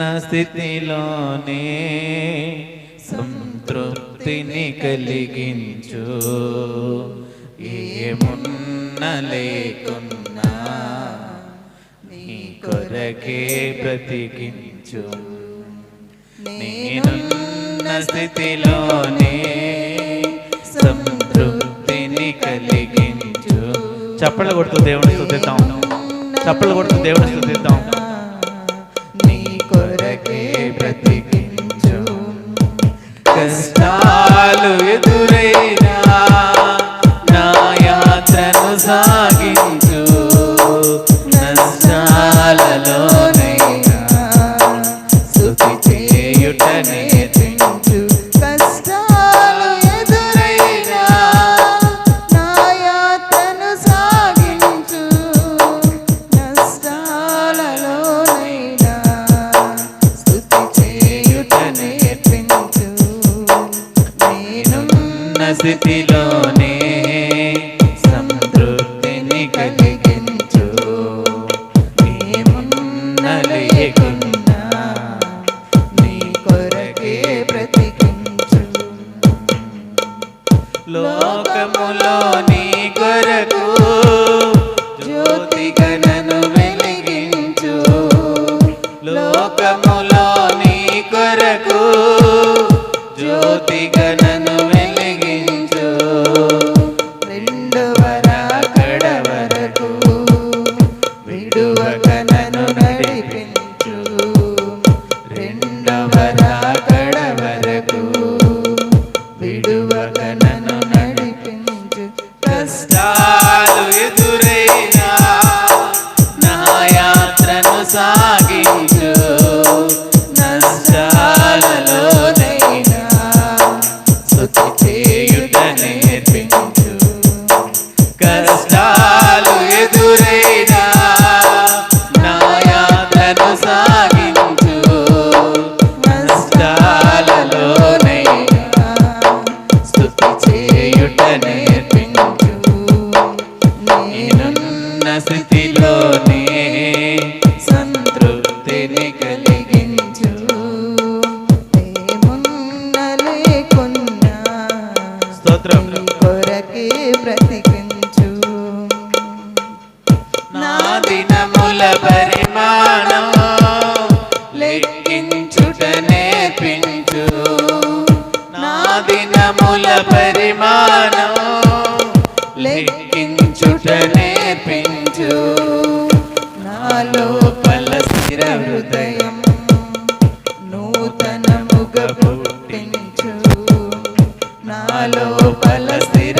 ఉన్న స్థితిలోనే సంతృప్తిని కలిగించు. ఏమున్న లేకున్నా నీ కొరకే బ్రతికించు. నేనున్న స్థితిలోనే సంతృప్తిని కలిగించు. చప్పలు కొడుతూ దేవుని స్థుతిద్దాం. చప్పలు కొడుతూ దేవుని స్థుతిద్దాం. ek స్థిరాలో బల స్థిర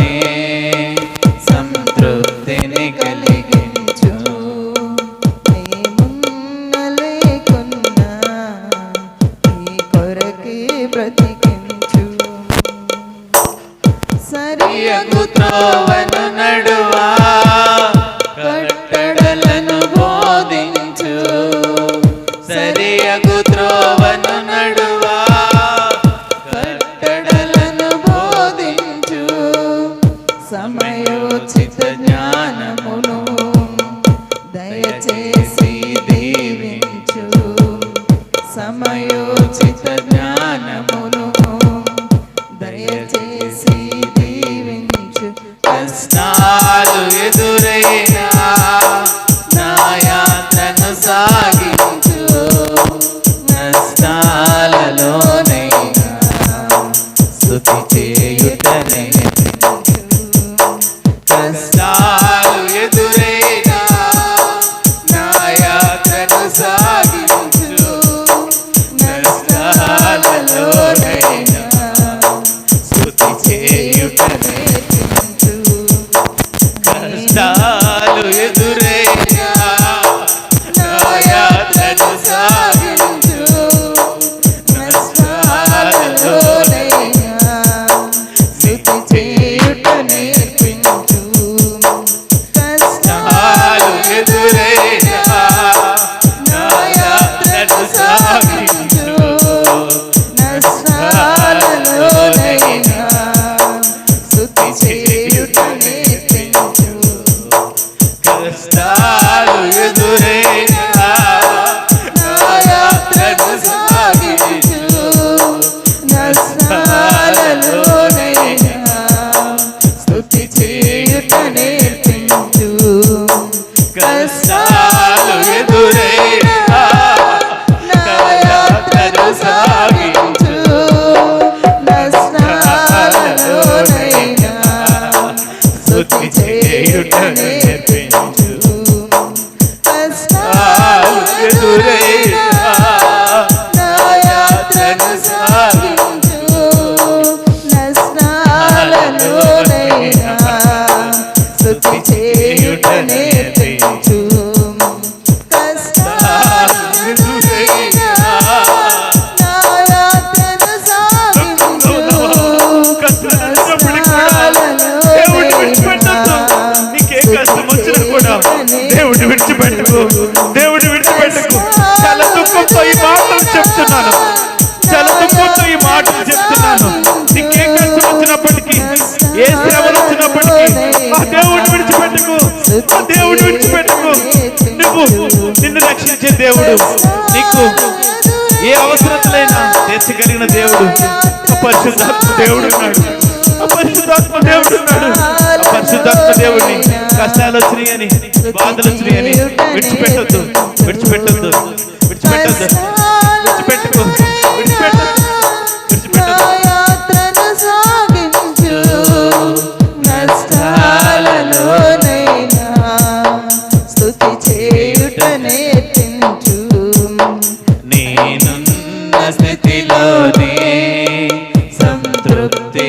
मयोचित నిన్ను రక్షించే దేవుడు. నీకు ఏ అవసరతలైనా తీర్చగలిగిన దేవుడు. పరిశుద్ధాత్మ దేవుడు ఉన్నాడు. పరిశుద్ధాత్మ దేవుడు ఉన్నాడు. పరిశుద్ధాత్మ దేవుడిని కష్టాలు వచ్చినాయని బాధలు వచ్చినాయని విడిచిపెట్టద్దు. విడిచిపెట్టద్దు.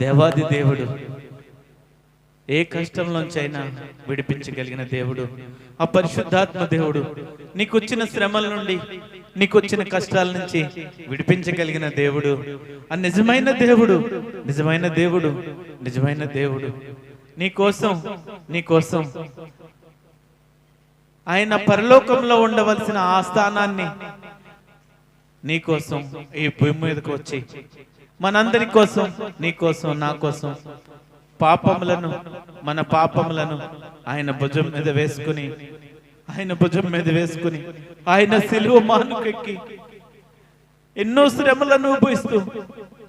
దేవాది దేవుడు. ఏ కష్టంలోంచైనా విడిపించగలిగిన దేవుడు. ఆ పరిశుద్ధాత్మ దేవుడు. నీకొచ్చిన శ్రమల నుండి నీకొచ్చిన కష్టాల నుంచి విడిపించగలిగిన దేవుడు. ఆ నిజమైన దేవుడు నిజమైన దేవుడు నిజమైన దేవుడు. నీ కోసం నీ కోసం. ఆయన పరలోకంలో ఉండవలసిన ఆ స్థానాన్ని నీ కోసం ఈ భూమి మీదకు వచ్చి మనందరి కోసం నీ కోసం నా కోసం. పాపములను మన పాపములను ఆయన భుజం మీద వేసుకుని ఆయన భుజం మీద వేసుకుని ఆయన సిలువ మానుకెక్కి ఎన్నో శ్రమలను అనుభవిస్తూ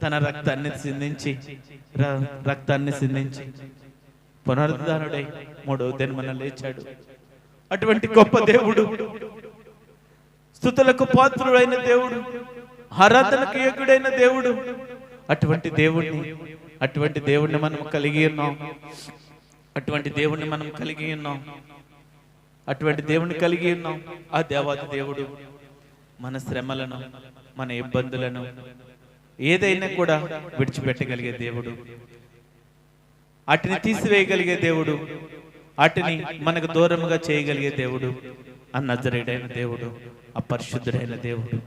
తన రక్తాన్ని సిందించి రక్తాన్ని సిందించి పునరుద్ధానుడై మూడవ దినమన లేచాడు. అటువంటి గొప్ప దేవుడు స్థుతులకు పాత్రుడైన దేవుడు ఆరాధనకు యోగుడైన దేవుడు అటువంటి దేవుణ్ణి అటువంటి దేవుణ్ణి మనం కలిగి ఉన్నాం. అటువంటి దేవుణ్ణి మనం కలిగి ఉన్నాం. అటువంటి దేవుణ్ణి కలిగి ఉన్నాం. ఆ దేవాది దేవుడు మన శ్రమలను మన ఇబ్బందులను ఏదైనా కూడా విడిచిపెట్టగలిగే దేవుడు. వాటిని తీసివేయగలిగే దేవుడు. వాటిని మనకు దూరముగా చేయగలిగే దేవుడు. ఆ నజరేడైన దేవుడు ఆ పరిశుద్ధుడైన దేవుడు.